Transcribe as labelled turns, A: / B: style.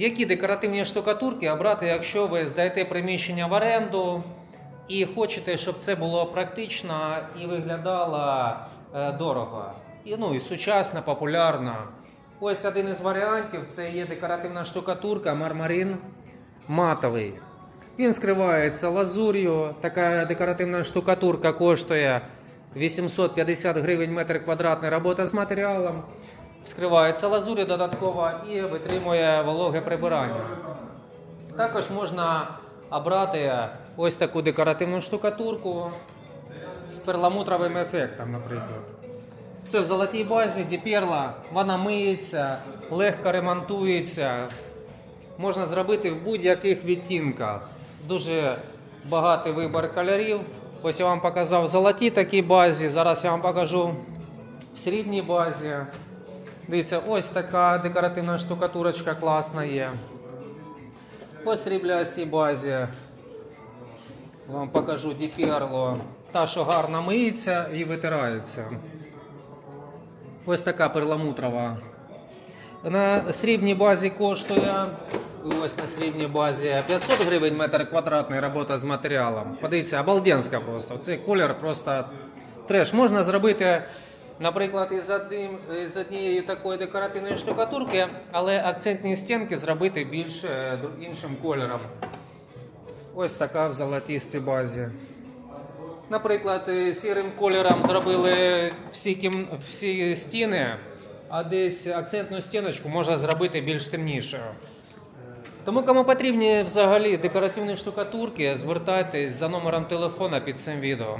A: Які декоративні штукатурки обрати, якщо ви здаєте приміщення в оренду і хочете, щоб це було практично і виглядало е, дорого. І, ну, і сучасно, популярно. Ось один із варіантів це є декоративна штукатурка мармарин матовий. Він скривається лазур'ю. Така декоративна штукатурка коштує 850 гривень метр квадратний. Робота з матеріалом. Вскривається лазур'ю додатково і витримує вологе прибирання. Також можна обрати ось таку декоративну штукатурку з перламутровим ефектом, наприклад. Це в золотій базі, діперла, вона миється, легко ремонтується. Можна зробити в будь-яких відтінках. Дуже багатий вибір кольорів. Ось я вам показав в золотій такій базі. Зараз я вам покажу в срібній базі. Дивіться, ось така декоративна штукатурочка класна є. По сріблястій базі. Вам покажу діперло. Та, що гарно миється і витирається. Ось така перламутрова. На срібній базі коштує. Ось на срібній базі 500 гривень метр квадратний робота з матеріалом. Подивіться, обалденська просто. Цей колір просто треш. Можна зробити, наприклад, із, одним, із однієї такої декоративної штукатурки, але акцентні стінки зробити більш е, іншим кольором. Ось така в золотістій базі. Наприклад, е, сірим кольором зробили всі, кім... всі стіни, а десь акцентну стіночку можна зробити більш темнішою. Тому кому потрібні взагалі декоративні штукатурки, звертайтесь за номером телефона під цим відео.